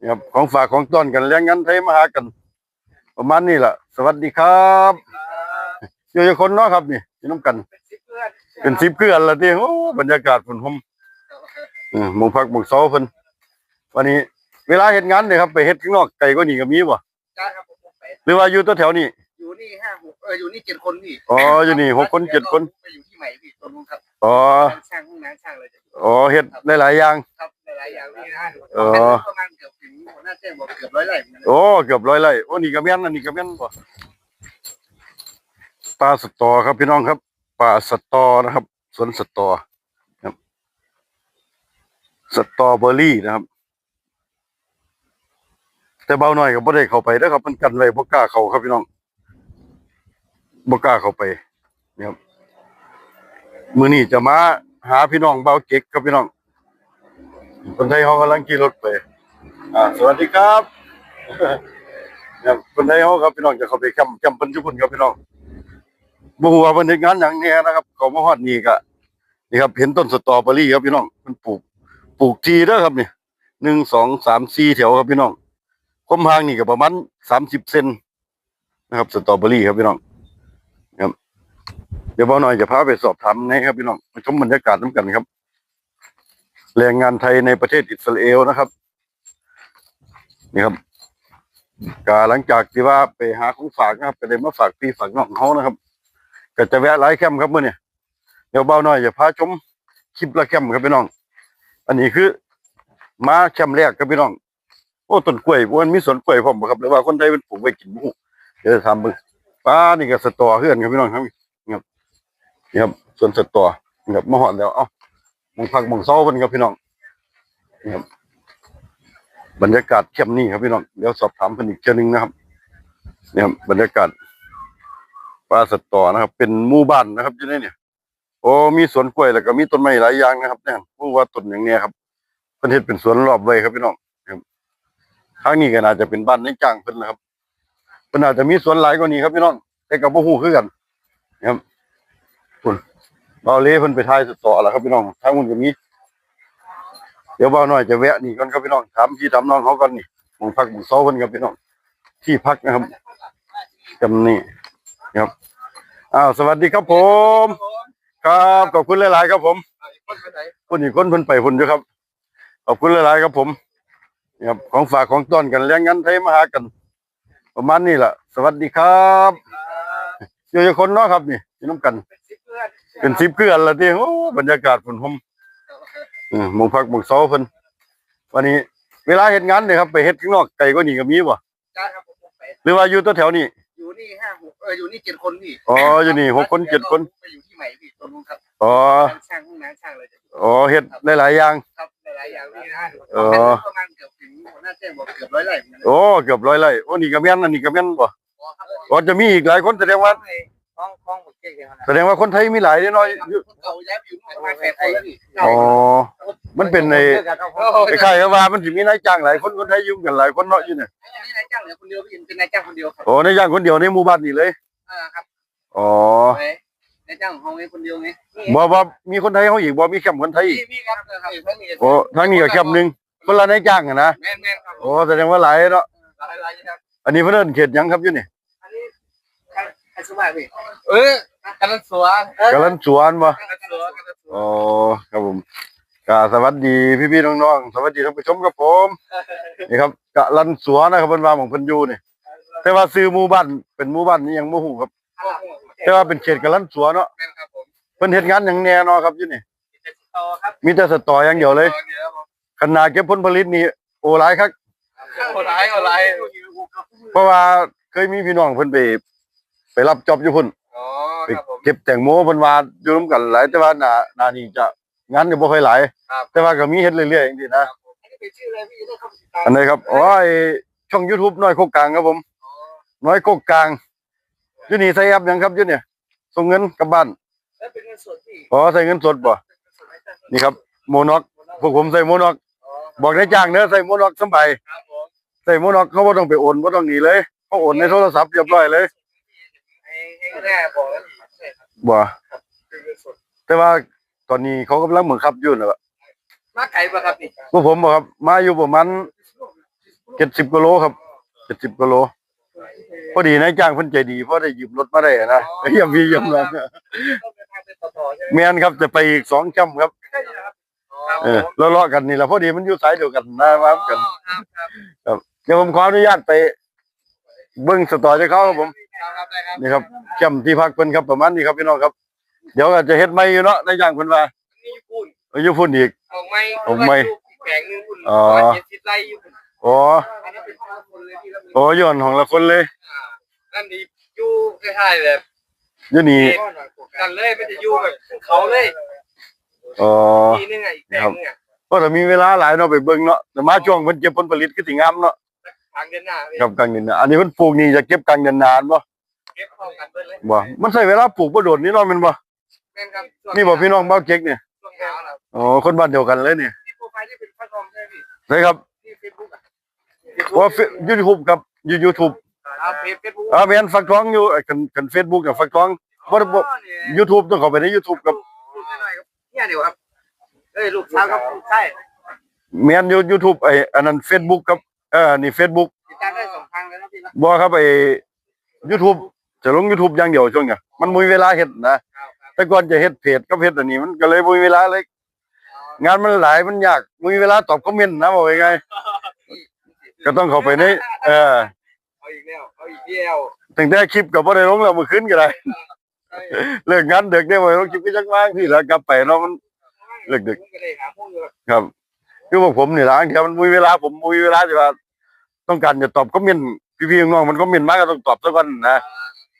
นี่ครับของฝากของต้อนกันเลี้ยงงันไทยมาหากัน ประมาณนี้แหละสวัสดีครับอยู่กับคนเนาะครับนี่อยู่น้ำกัน เป็นสิบเกลือนละที่โอ้บรรยากาศฝนพรมเออหมองพักหมองเสาเพิ่นวันนี้ เวลาเฮ็ดงานเนี่ยครับไปเฮ็ดข้างนอกไกลก็นี่ก็มีบ่จ้าครับผมผมไปหรือว่าอยู่ตัวแถวนี้อยู่นี่ห้าหกเอออยู่นี่เจ็ดคนพี่อ๋ออยู่นี่หกคนเจ็ดคนไปอยู่ที่ใหม่พี่ตรงนู้นครับอ๋อช่างห้องน้ำช่างเลยจะอ๋อเฮ็ดหลายๆอย่างครับ หลายๆอย่างนี่นะอ๋อ ประมาณเกือบถึงหัวหน้าแจ้งบอกเกือบร้อยไร่เหมือนกันนะโอ้เกือบร้อยไร่โอ้นี่ก็แม่นอันนี้ก็แม่นบ่ปลาสตอครับพี่น้องครับปลาสตอนะครับสวนสตอครับ สตอเบอร์รี่นะครับ แต่เบาหน่อยก็บ่ได้เข้าไปเด้อครับ มันกันไว้บ่กล้าเข้าครับพี่น้องบ่กล้าเข้าไปนี่ครับมื้อนี้จะมาหาพี่น้องเบาเก็กครับพี่น้อง คนไทยเขากำลังขี่รถไป อ่า สวัสดีครับเนี่ยคนไทยเขาครับพี่น้องจะเข้าไปแคมป์แคมป์เพิ่นจุพุ่นครับพี่น้องบ่ฮู้ว่าเพิ่นเฮ็ดงานหยังแหน่นะครับเขามาฮอดนี่ก็นี่ครับ เห็นต้นสตรอเบอรี่ครับพี่น้องเพิ่นปลูก ปลูกทีเด้อครับนี่หนึ่งสองสามสี่แถวครับพี่น้องความห่างนี่ก็ประมาณสามสิบเซนนะครับ สตรอเบอรี่ครับพี่น้องครับเดี๋ยวบ่าหน่อยจะพาไปสอบถามไงครับพี่น้องมาชมบรรยากาศน้ำกันครับ แรงงานไทยในประเทศอิสราเอลนะครับนี่ครับกาหลังจากที่ว่าไปหาของฝากนะครับก็เลยมาฝากพี่ฝากน้องเขานะครับ ก็จะแวะหลายแคมป์ครับเมื่อนี้เดี๋ยวเบาหน่อยจะพาชมคลิปละแคมป์ครับพี่น้อง อันนี้คือมาแคมป์แรกครับพี่น้องโอ้ต้นกล้วยวันมีสวนกล้วยพร้อมครับหรือว่าคนไทยเป็นปลูกไว้กินบุเดี๋ยวจะทำมึงป้านี่ก็สตอเพื่อนครับพี่น้องครับนี่ครับนี่ครับสวนสตอครับมาหอดแล้วเอ้า มองพักมองเศร้าเพิ่นครับพี่น้องนี่ครับบรรยากาศเข้มนี่ครับพี่น้องเดี๋ยวสอบถามเพิ่นอีกเช่นนึงนะครับเนี่ยครับบรรยากาศป่าสตอนะครับ เป็นหมู่บ้านนะครับอยู่ในเนี่ยโอ้มีสวนกล้วยแล้วก็มีต้นไม้หลายอย่างนะครับเนี่ยผู้ว่าต้นอย่างเนี้ยครับเพิ่นเฮ็ดเป็นสวนรอบไว้ครับพี่น้องทางนี้ก็น่าจะเป็นบ้านในจ้างเพิ่นนะครับเพิ่นอาจจะมีสวนหลายกว่านี้ครับพี่น้องแต่ก็บ่ฮู้คือกันนะครับ เบาเล่เพิ่นไปถ่ายสตอแล้วครับพี่น้องทางนู้นก็มีเดี๋ยวบ่าวน้อยจะแวะนี่ก่อนครับพี่น้องถามพี่ถามน้องเขาก่อนนี่หมองพักหมองเซาเพิ่นครับพี่น้อง ที่พักนะครับจำนี่ครับอ้าวสวัสดีครับผม ครับขอบคุณหลาย ๆ ครับผมคนไปไหนคนอีกคนเพิ่นไปพุ่นอยู่ครับขอบคุณหลาย ๆ ครับผมนี่ครับของฝากของต้อนกันเลี้ยงงันไทยมาหากัน ประมาณนี้แหละสวัสดีครับอยู่กับคนเนาะครับนี่อยู่น้ำกัน เป็นสิบเพื่อนเป็นสิบเกลือนละที่โอ้บรรยากาศฝนพรมเออหมองพักหมองเสาเพิ่นวันนี้ เวลาเฮ็ดงานเนี่ยครับไปเฮ็ดข้างนอกไกลก็นี่ก็มีบ่จ้าครับผมผมไปหรือว่าอยู่ตัวแถวนี้อยู่นี่ห้าหกเอออยู่นี่เจ็ดคนพี่อ๋ออยู่นี่หกคนเจ็ดคนไปอยู่ที่ใหม่พี่ตรงนู้นครับอ๋อช่างห้องน้ำช่างเลยจะอ๋อเฮ็ดหลายๆอย่างครับหลายๆอย่างนี่นะอ๋อประมาณเกือบถึงหัวหน้าแจ้งบอกเกือบร้อยไร่เหมือนกันนะโอ้เกือบร้อยไร่โอ้นี่ก็แม่นอันนี้ก็แม่นบ่อ๋อครับอ๋อจะมีอีกหลายคนแสดงว่าห้องห้องหมดเจ๊กันนะ แสดงว่าคนไทยมีหลายเด้อน้อยอยู่เขาย้ายไปอยู่ประมาณแปดคนแล้วพี่อ๋อมันเป็นในคล้ายๆกับว่ามันสิมีนายจ้างหลายคนคนไทยอยู่กันหลายคนเนาะอยู่เนี่ยอันนี้นายจ้างเหลือคนเดียวพี่เป็นนายจ้างคนเดียวครับโอ้นายจ้างคนเดียวในหมู่บ้านนี่เลยอ่าครับอ๋อไปนายจ้างของเขาไงคนเดียวไงบ่ว่ามีคนไทยเขาอีกบ่มีแคมป์คนไทยอีกพี่พี่ครับครับทั้งนี้โอ้ทางนี้ก็แคมป์หนึงคนละนายจ้างอะนะแม่นแม่นครับโอ้แสดงว่าหลายเนาะหลายหลายครับอันนี้เพิ่นเอิ้นเขตหยังครับอยู่นี่อันนี้ใครใครสมัยพี่เออ กันสวนกะลันสวนบ่กันสวนกันสวนอ๋อครับผมกาสวัสดีพี่ๆน้องๆสวัสดีท่านผู้ชมครับผมนี่ครับกะลันสวนนะครับเพิ่นว่าของเพิ่นอยู่นี่แต่ว่าซื้อหมู่บ้านเป็นหมู่บ้านนี่ยังบ่ฮู้ครับ แต่ว่าเป็นเขตกะลันสวนเนาะแม่นครับผมเพิ่นเฮ็ดงานหยังแน่เนาะครับอยู่นี่ติดต่อครับมีแต่สตออย่างเดียวเลยเดี๋ยวผมขนาดเก็บผลผลิตนี่โอ้หลายครับคนร้ายคนร้ายเพราะว่าเคยมีพี่น้องเพิ่นไปไปรับจอบอยู่พุ่นอ๋อ ไปครับผม เก็บแตงโมเพิ่นว่าอยู่นํกันหลายแต่ว่าหน้าหน้านี้จะงานก็บ่ค่อยหลายครับ แต่ว่าก็มีเฮ็ดเรื่อยๆจังซี่นะ อันนี้เป็นชื่ออะไรพี่ได้เข้าไปติดตามอันไหนครับอ๋อไอช่อง YouTube น้อยโคกกลางครับผม อ๋อน้อยโคกกลางอยู่นี่ใส่แอปหยังครับอยู่เนี่ยส่งเงินกลับบ้านแล้วเป็นเงินสดพี่อ๋อใส่เงินสดบ่นี่ครับโมนอกพวกผมใส่โมนอกอ๋อบอกได้จ้างเด้อใส่โมนอกสำบายครับผมใส่โมนอกเขาบ่ต้องไปโอนบ่ต้องหนีเลยเขาโอนในโทรศัพท์เรียบร้อยเลยให้ให้แน่บอกแล้ว ใช่ครับบ่เป็นเงินสดแต่ว่าตอนนี้เขากำลังเหมือนขับอยู่น่ะมาไก่ปะครับนี่พวกผมบ่ครับ มาอยู่ประมาณเจ็ดสิบกิโลครับเจ็ดสิบกิโลพอดีนายจ้างเพิ่นใจดีเพราะได้ยืมรถมาได้นะเยี่ยมพี่เยี่ยมน้องต้องเดินทางไปต่อต่อใช่ไหมแม่นครับจะไปอีกสองจำครับใช่ครับเออเลาะๆกันนี่แหละพอดีมันอยู่สายเดียวกันนะมากันครับครับเดี๋ยวผมขออนุญาตไปเบิ้งสตอจากเขาครับผม ครับได้ครับนี่ครับจำที่พักเพิ่นครับประมาณนี้ครับพี่น้องครับ เดี๋ยวก็จะเฮ็ดไม่อยู่เนาะในจ้างเพิ่นว่านี่ญี่ปุ่นอยู่พุ่นอีกออกไม่ออกไม่แผงหนึงคุณอ๋อเจ็ดสิบไร่ญี่ปุ่นอ๋ออันนั้นเป็นข้าวคนเลยที่เราโอ้ย้อนของละคนเลยอ่านั่นดีอยู่คล้ายๆแบบอยู่นี่กันเลยมันจะอยู่แบบภูเขาเลยอ๋อทีนึงอะอีกแปลงนึงอะเพราะถ้ามีเวลาหลายเนาะไปเบิ่งเนาะแต่มาช่วงเพิ่นเก็บผลผลิตคือสิงามเนาะ ทางเดินหน้าพี่ครับกลางเดือนหน้าอันนี้เพิ่นปลูกนี่จะเก็บกลางเดือนหนานบ่เก็บพร้อมกันเบิดเลยบ่ มันใช้เวลาปลูกบ่โดดนี่เนาะแม่นบ่แม่นครับช่วงนี่บ่พี่น้องเบ้าเจ๊กเนี่ยช่วงหนาวนะอ๋อคนบ้านเดียวกันเลยนี่ที่โปรไฟล์ที่เป็นฟันทองใช่ไหมพี่ใช่ครับที่เฟซบุ๊กอะ ว่า YouTube กับ YouTube อ่าเพจเฟซบุ๊กอ่าแม่นฟักทองอยู่ไอ้คันคัน Facebook กับฟักทองบ่ได้บ่ YouTube ต้องเข้าไปใน YouTube กับลูกหน่อยๆครับเนี่ยเดี๋ยวครับเอ้ยลูกสาวครับลูกชาย แม่นอยู่ YouTube ไอ้อันนั้น Facebook กับ เอ่อนี่ Facebook ติดตามได้สองทางเลยนะพี่นะบ่ครับไอ้ YouTube จะลง YouTube อย่างเดียวช่วงเนี้ยมันบ่มีเวลาเฮ็ดนะครับครับแต่ก่อนจะเฮ็ดเพจกับเฮ็ดอันนี้มันก็เลยบ่มีเวลาเลย งานมันหลายมันยากบ่มีเวลาตอบคอมเมนต์นะบอกยังไงก็ต้องเข้าไปในเออเอาอีกแล้วเอาอีกแล้วตั้งแต่คลิปก็บ่ได้ลงแล้วเมื่อคืนก็ได้เอ้ยเลิกงานดึกได้บ่ได้ลงคลิปก็จักว่างที่แล้วกลับไปเนาะมันเลิกดึกผมก็เลยหาพวกอยู่ครับ คือพวกผมนี่ล่ะบางทีมันบ่มีเวลาผมบ่มีเวลาที่ว่าต้องการจะตอบคอมเมนต์พี่ๆน้องๆมันคอมเมนต์มาก็ต้องตอบซะก่อนนะ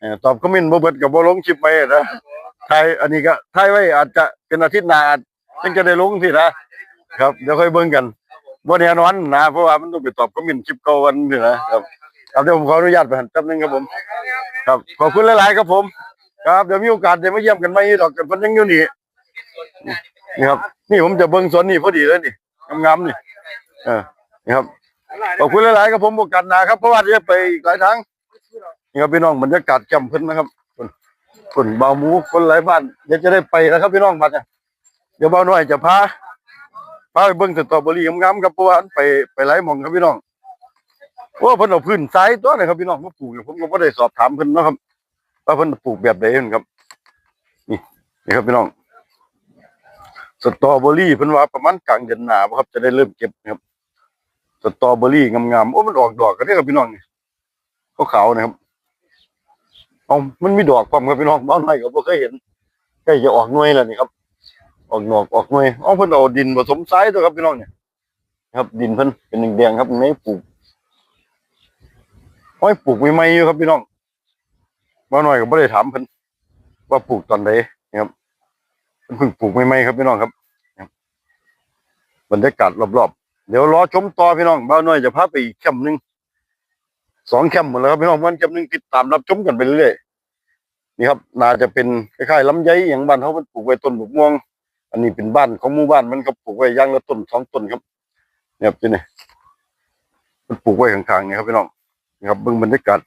เออตอบคอมเมนต์บ่เบิดก็บ่ลงคลิปไปนะถ่ายอันนี้ก็ถ่ายไว้อาจจะเป็นอาทิตย์หน้าอาจจึงจะได้ลงสินะครับเดี๋ยวค่อยเบิ่งกันบ่แน่นอนนะเพราะว่ามันต้องไปตอบคอมเมนต์คลิปเก่าวันนี่นะครับครับเดี๋ยวผมขออนุญาตไปหันแป๊บนึงครับผม ครับขอบคุณหลายๆครับผม ครับเดี๋ยวมีโอกาสจะมาเยี่ยมกันไหมดอกกันเพิ่นยังอยู่นี่นี่ครับ นี่ผมจะเบิ่งสวนนี่พอดีเลยนี่ งามๆนี่เออนี่ครับขอบคุณหลายๆครับผมโอกาสหน้าครับเพราะว่าจะไปอีกหลายทางนี่ครับพี่น้องบรรยากาศแจ่มเพิ่นนะครับคนคนเบาหมูคนหลายบ้านเดี๋ยวจะได้ไปแล้วครับพี่น้องบัดเนี่ยเดี๋ยวเบาหน่อยจะพาพาไปเบิ่งสตรอเบอรี่งามๆครับเพราะว่าอันไปไปหลายหม่องครับพี่น้องโอ้เพิ่นเอาพื้นทรายตัวนะครับพี่น้องมาปลูกอยู่ผมก็บ่ได้สอบถามเพิ่นเนาะครับว่าเพิ่นปลูกแบบใดเพิ่นครับ นี่นี่ครับพี่น้อง สตรอเบอรี่เพิ่นว่าประมาณกลางเดือนหน้าบ่ครับจะได้เริ่มเก็บนะครับสตรอเบอรี่งามๆโอ้มันออกดอกกันเนี่ยครับพี่น้องนี่ขาวๆนะครับเอามันมีดอกพร้อมครับพี่น้องบ้านไหนก็บ่เคยเห็นใกล้จะออกหน่วยแล้วนี่ครับ ออกหนอกออกหน่วยเอาเพิ่นเอาดินผสมทรายตัวครับพี่น้องเนี่ยครับดินเพิ่นเป็นแดงๆครับไม่ปลูกห้อยปลูกใหม่ๆอยู่ครับพี่น้องบ้านหน่อยก็บ่ได้ถามเพิ่นว่าปลูกตอนใดนะครับ เพิ่นเพิ่งปลูกใหม่ๆครับพี่น้องครับครับรรยากาศรอบๆ เดี๋ยวรอชมต่อพี่น้องบ้าน้อยจะพาไปอีกแคมป์หนึ่งสองแคมป์หมดแล้วครับพี่น้องมันแคมป์หนึ่งติดตามรับชมกันไปเรื่อยๆนี่ครับน่าจะเป็นคล้ายๆลำไยอย่างบ้านเขามันปลูกไว้ต้นบุกม่วง อันนี้เป็นบ้านของหมู่บ้านมันก็ปลูกไว้ย่างละต้นสองต้นครับเนี่ยครับที่นี่มันปลูกไว้ข้างๆนี่ครับพี่น้องนี่ครับเบิ่งบรรยากาศ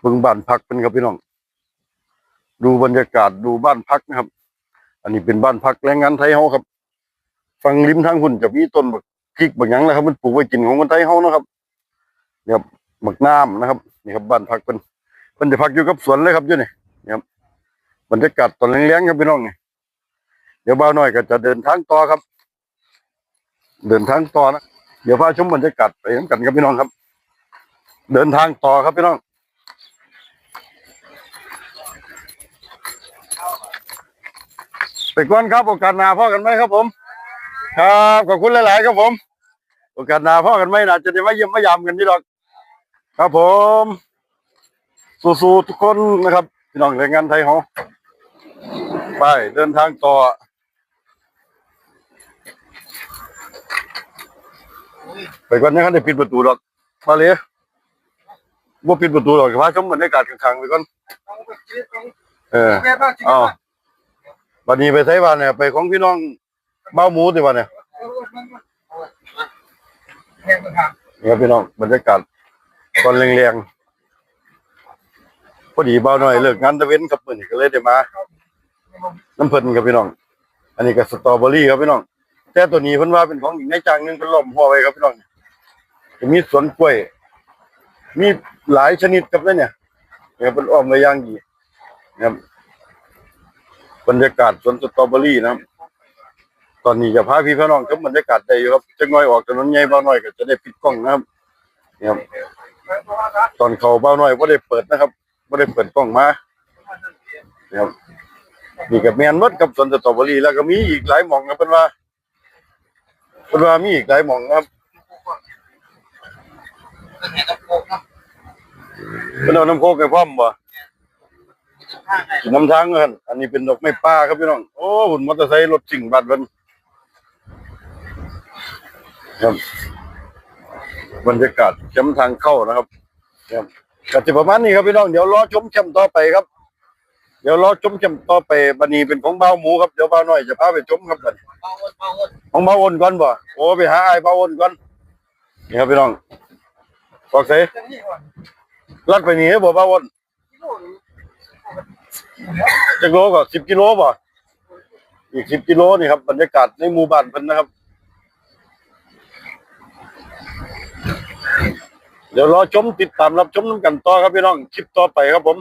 เบิ่งบ้านพักเป็นครับพี่น้อง ดูบรรยากาศดูบ้านพักนะครับ อันนี้เป็นบ้านพักแรงงานไทยเฮาครับฝั่งริมทางหุ่นจะมีต้นบักพริกบางอย่างนะครับ มันปลูกไว้กินของคนไทยเฮานะครับเนี่ยครับหมักน้ำนะครับนี่ครับบ้านพักเป็นเป็นจะพักอยู่กับสวนเลยครับอยู่นี่นี่ครับบรรยากาศตอนแรงๆครับพี่น้องเนี่ยเดี๋ยวบ่าวน้อยก็จะเดินทางต่อครับ เดินทางต่อนะเดี๋ยวพาชมบรรยากาศไปน้ำกันครับพี่น้องครับ เดินทางต่อครับพี่น้อง ไปก่อนครับโอกาสหน้าพ่อกันไหมครับผม ครับขอบคุณหลาย ๆ ครับผม โอกาสหน้าพ่อกันไหมนะจะได้มาเยี่ยมมายามกันนี่หรอก ครับผม สู้ๆทุกคนนะครับพี่น้องแรงงานไทยเขาไปเดินทางต่อไปก่อนนะครับได้ปิดประตูหรอกมาเลยว่าปิดประตูหรอกพาชมบรรยากาศข้างๆไปก่อนเอออ้าว วันนี้ไปไทยบ้านเนี่ยไปของพี่น้องเบ้าหมูติวันเนี่ยแม่บ้านนี่ครับพี่น้องบรรยากาศตอนแรงๆพอดีเบาหน่อยเลิกงานตะเวนครับเพิ่นก็เลยได้มาน้ำเพิ่นครับพี่น้อง อันนี้ก็สตรอเบอรี่ครับพี่น้อง แต่ตัวนี้เพิ่นว่าเป็นของอีกในจางหนึงเพิ่นล้อมหัวไว้ครับพี่น้องจะมีสวนกล้วย มีหลายชนิดครับนั่นเนี่ยเนี่ยเป็นอ้อมไว้ย่างดีนะครับ บรรยากาศสวนสตรอเบอรี่นะครับตอนนี้จะพาพี่พี่น้องชมบรรยากาศได้อยู่ครับจังน้อยออกถนนใหญ่เบาน้อยก็จะได้ปิดกล้องนะครับเนี่ยครับตอนเขาเบาน้อยไ่ได้เปิดนะครับไ่ได้เปิดกล้องมาเนี่ยครับนี่กับแมนมดกับสวนสตรอเบอรี่แล้วก็มีอีกหลายหม่องนะเป็นว่าเป็นว่ามีอีกหลายหม่องครับเป็นเอาน้ำโคกไปพร้อมบ่ข้ น้ำทางเงินอันนี้เป็นดอกไม้ป่าครับพี่น้อง โอ้หุ่นมอเตอร์ไซค์รถจิ่งบัดเพิ่นครับบรรยากาศแคมป์ทางเข้านะครับครับก็จะประมาณนี้ครับพี่น้องเดี๋ยวรอชมแคมป์ต่อไปครับ เดี๋ยวรอชมแคมป์ต่อไปบันนี้เป็นของเบาหมูครับเดี๋ยวเบาหน่อยจะพาไปชมครับบัดนี้เบาวนของเบาอ้นก่อนบ่โอ้ไปหาไอ้เบาอ้นก่อนนี่ครับพี่น้องบอกเสจะนี่ก่อนลัดไปนี้บ่เบาอ้น จักโลก็สิบกิโลบ่อีกสิบกิโลนี่ครับบรรยากาศในหมู่บ้านเพิ่นนะครับ เดี๋ยวรอชมติดตามรับชมน้ำกันต่อครับพี่น้องคลิปต่อไปครับผม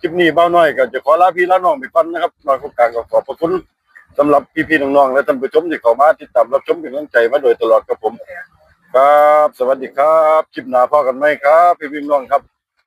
คลิปนี้เบ้าน้อยก็จะขอลาพี่ลาน้องไปก่อนนะครับน้อยโครงการก็ขอบพระคุณสำหรับพี่ๆน้องๆและท่านผู้ชมที่เข้ามาติดตามรับชมเป็นกำลังใจมาโดยตลอดครับผม ครับ สวัสดีครับคลิปหน้าพ่อกันไหมครับ พี่ๆน้องครับ